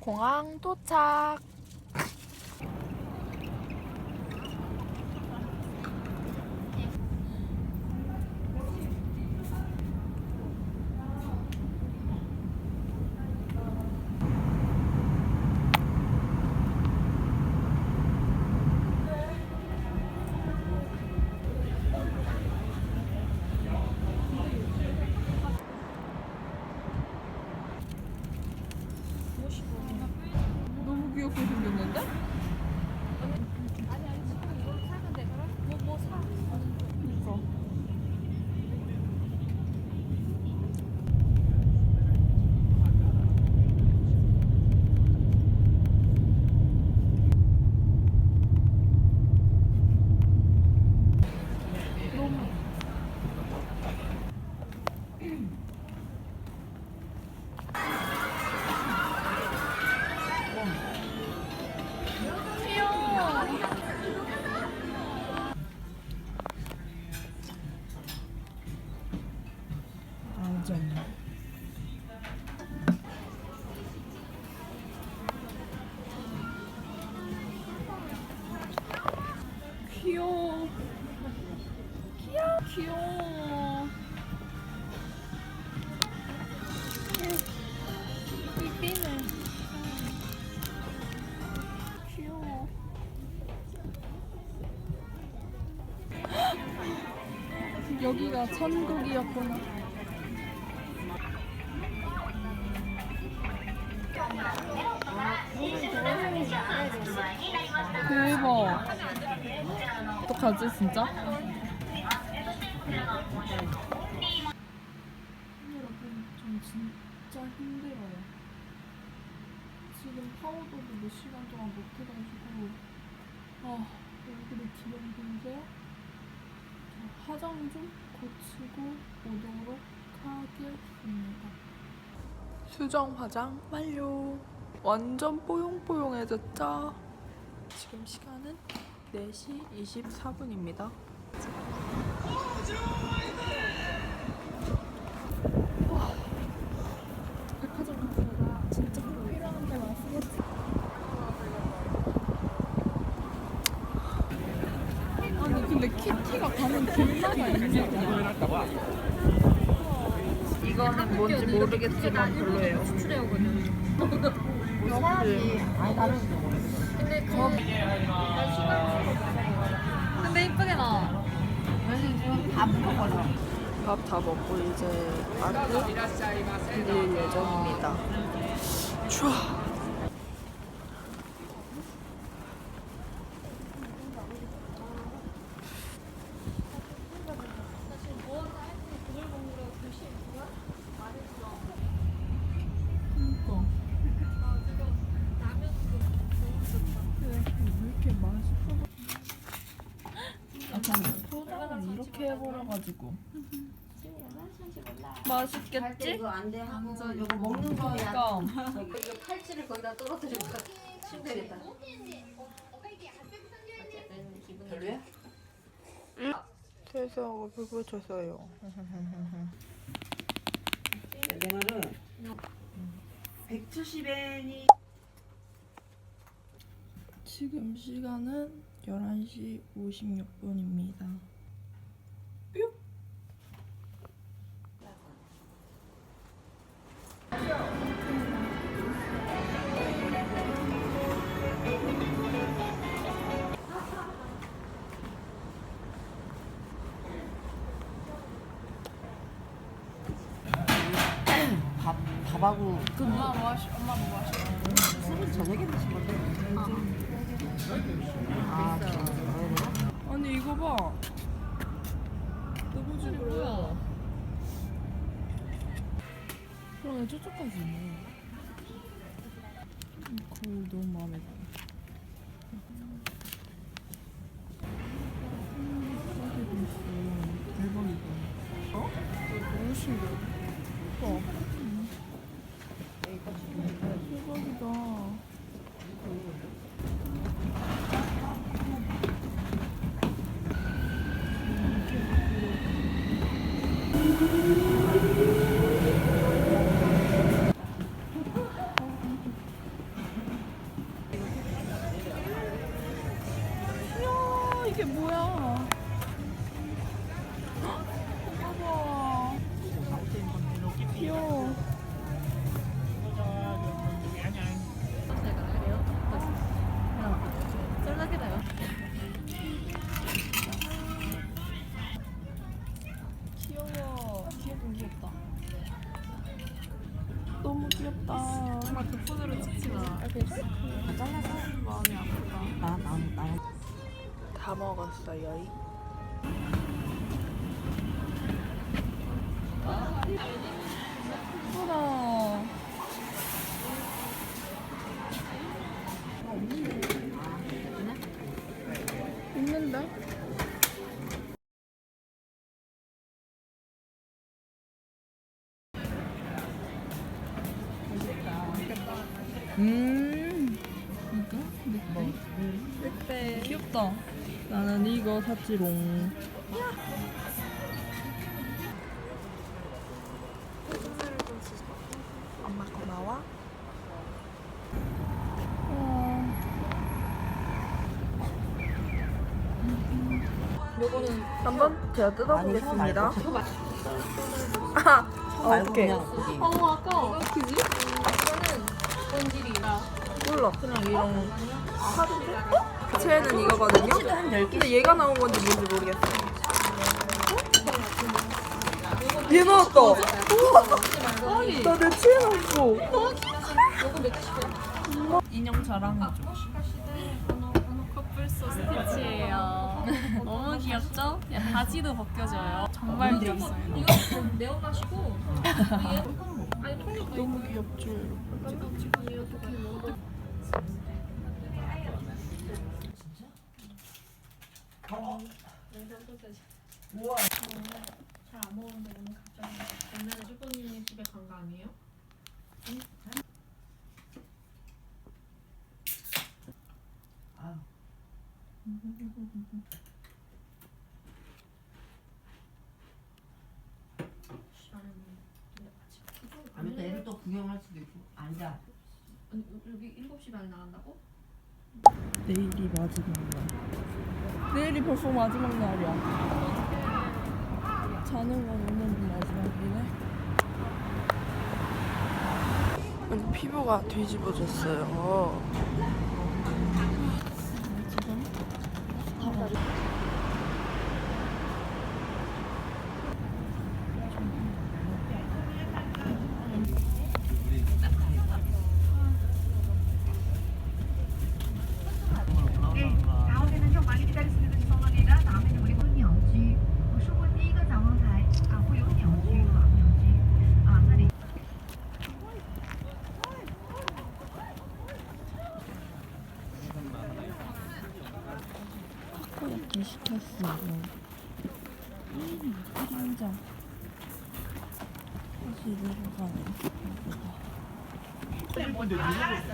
공항 도착. 귀여워. 귀여워. 귀여워. 여기가 천국이었구나. 대박. 어떡하지, 진짜? 여러분, 전 진짜 힘들어요. 지금 파우더도 몇 시간 동안 못 해가지고, 아, 얼굴이 저 화장 좀 고치고 오도록 하겠습니다. 수정 화장 완료. 완전 뽀용뽀용해졌죠? 지금 시간은 4시 24분입니다. 백화점 갔다가 진짜 꼭 필요한 데 왔었지. 아니 근데 키티가 가는 길마다 있냐? 이거는 뭔지 모르겠지만 별로예요. 근데 이쁘게 나와. 밥 다 먹고 이제 아구 드릴 예정입니다. 좋아. 해버려가지고. 맛있겠지? 이거 안 돼 하고서 이거 먹는 거야. 그니까. 이거 팔찌를 거기다 떨어뜨리고 힘들겠다. 별로야? 세수하고 피부 쳤어요. 내 말은 170엔이 지금 시간은 11시 56분입니다. 밥 밥하고 엄마 뭐 하시, 엄마 뭐 하시? 술을 저녁에 드신 건데. 아, 그래요? 아니 이거 봐. 너무 좋고요. 그러네 저쪽까지 있네. 음, 거울 너무 마음에 들어. 싸게도 있어. 대박이다. 어? 너무 신기해. 어. 다 이거 샀지롱. 엄마 거 나와? 한번 제가 뜯어보겠습니다. 아, 오케이. 어 아까워. 그지? 이거는 본질이라. 몰라. 그냥 이런 카드인 쟤는 이거거든요? 근데 얘가 나온 건지 뭔지 모르겠어요. 어? 얘 나왔다! 우와! 나내 치에 나왔어! 인형 자랑해줘. 커플 소 스티치예요. 너무 귀엽죠? 야, 바지도 벗겨져요. 정말 귀엽어요. 이거 아니 통역 너무 귀엽죠, 여러분. 잘안 먹었는데 오늘 갑자기 옛날에 슈퍼님네 집에 간 거 아니에요? 아니 또 애들 또 구경할 수도 있고 앉아 아니, 여기 7시 반에 나간다고? 내일이 마지막 날. 내일이 벌써 마지막 날이야. 자는 건 오늘이 마지막이네. 피부가 뒤집어졌어요. 이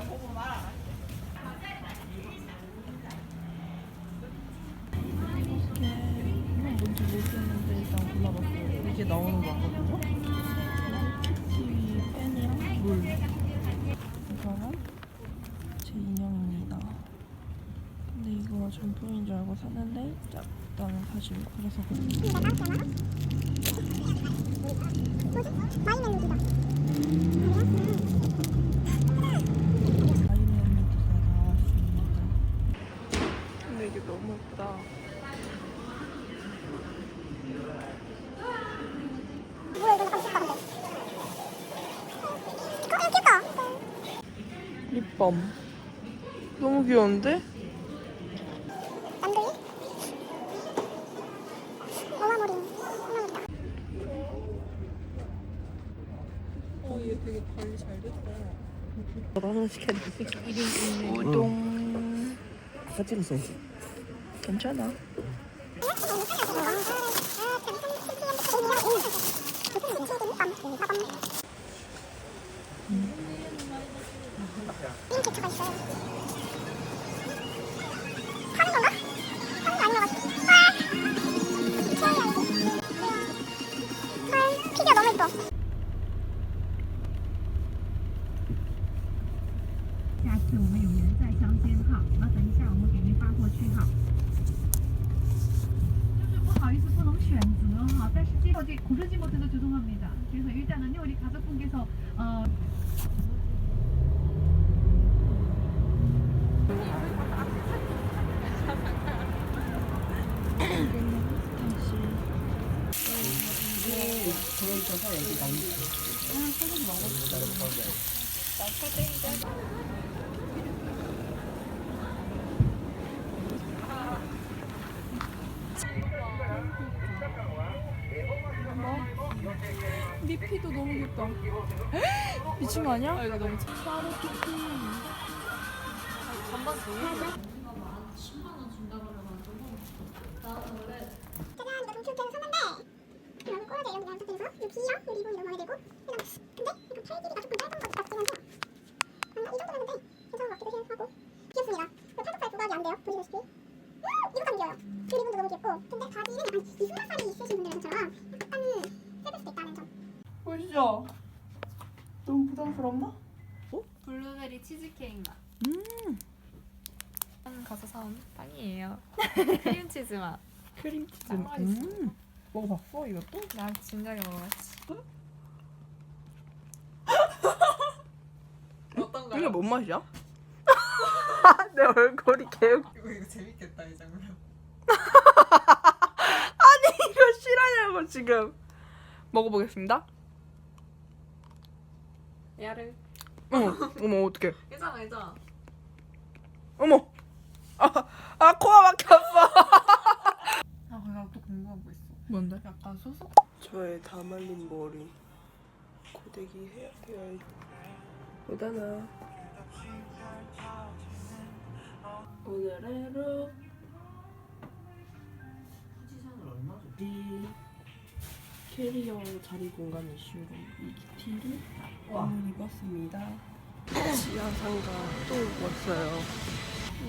립밤. 너무 귀여운데? 너무 시켰는데 우동 아까 찍었어야지? 괜찮아. 흰 대추가 있어요. 고르지 못해서 죄송합니다. 그래서 일단은요 우리 가족분께서 어. 미피도 너무 귀엽다. 미친 거 아니야? 아 이거 너무 참. 최대한 이거 동출되는 샀는데 이런 꼬라지 이런 거 내가 부탁드려서 이 B랑 이 리본 이런 거 해야 되고 근데 약간 팔 길이가 조금 짧은 것 같기는 해요 음, 이 정도 되는데 괜찮은 것 같기도 해- 하고 귀엽습니다 그 팔뚝살 부각이 안 돼요 보시다시피 음, 이것도 안 귀여워요 이 리본도 너무 귀엽고 근데 바지는 약간 이 흉나살이 있으신 분들처럼 약간 세질 수도 있다는 점 보이시죠? 너무 부담스럽나? 블루베리 치즈케이크 맛. 음. 가서 사온 빵이에요. 크림치즈 맛. 크림치즈. 짱 맛있어. 음. 나 진작에 먹어봤지. 어떤가요? 이게 뭔 맛이야? 내 얼굴이 개웃. 이거 이거 재밌겠다 이 장면. 아니 이거 실화냐고 지금. 먹어보겠습니다. 야를. 어머 어머 어떡해. 괜찮아 괜찮아. 어머. 아, 아 코가 막혔어. 아 내가 또 궁금한 거 있어. 뭔데? 약간 소속 저의 다 말린 머리 고데기 해야 돼요. 보다나 오늘의 룩이 캐리어 자리 공간 이슈로 이 티를 오늘 입었습니다. 지하상가 또 왔어요. 치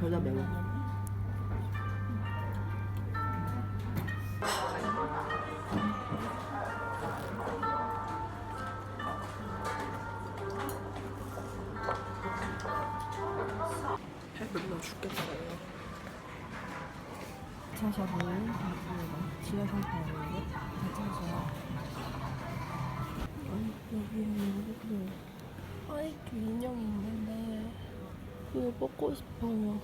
전화 매워. 뽑고 싶어요.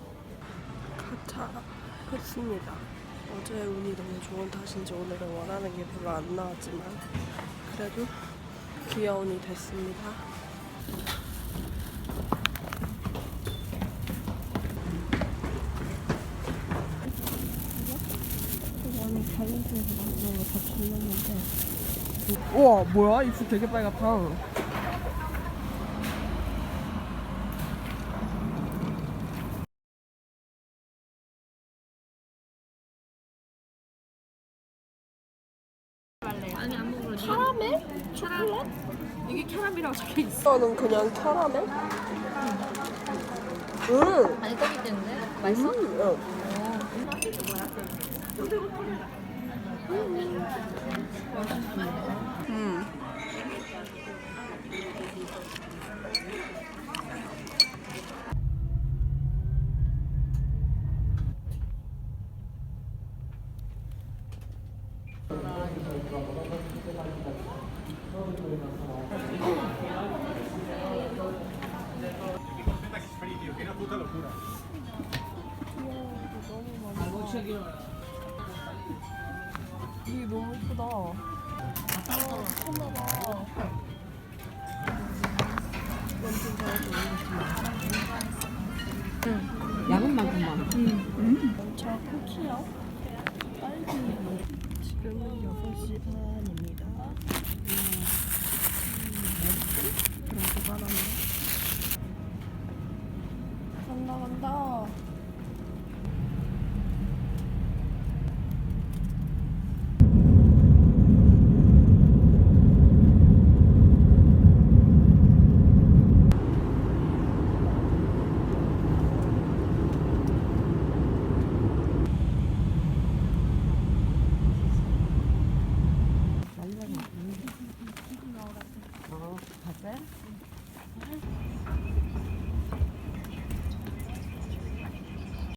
가차 했습니다. 어제 운이 너무 좋은 탓인지 오늘은 원하는 게 별로 안 나왔지만 그래도 귀여운이 됐습니다. 만든 거다 우와 뭐야 입술 되게 빨갛다 아니 안 먹으러. 캐러멜? 초콜릿? 이게 있어. 이거는 그냥 캐러멜? 응 아니 떡이 때문에. 음, 응. 음. 이게 너무 예쁘다. 아, 미쳤나봐. 양은 만큼만. 자, 쿠키요. 딸기. 지금은 6시 반입니다. 음, 그럼 도발하네.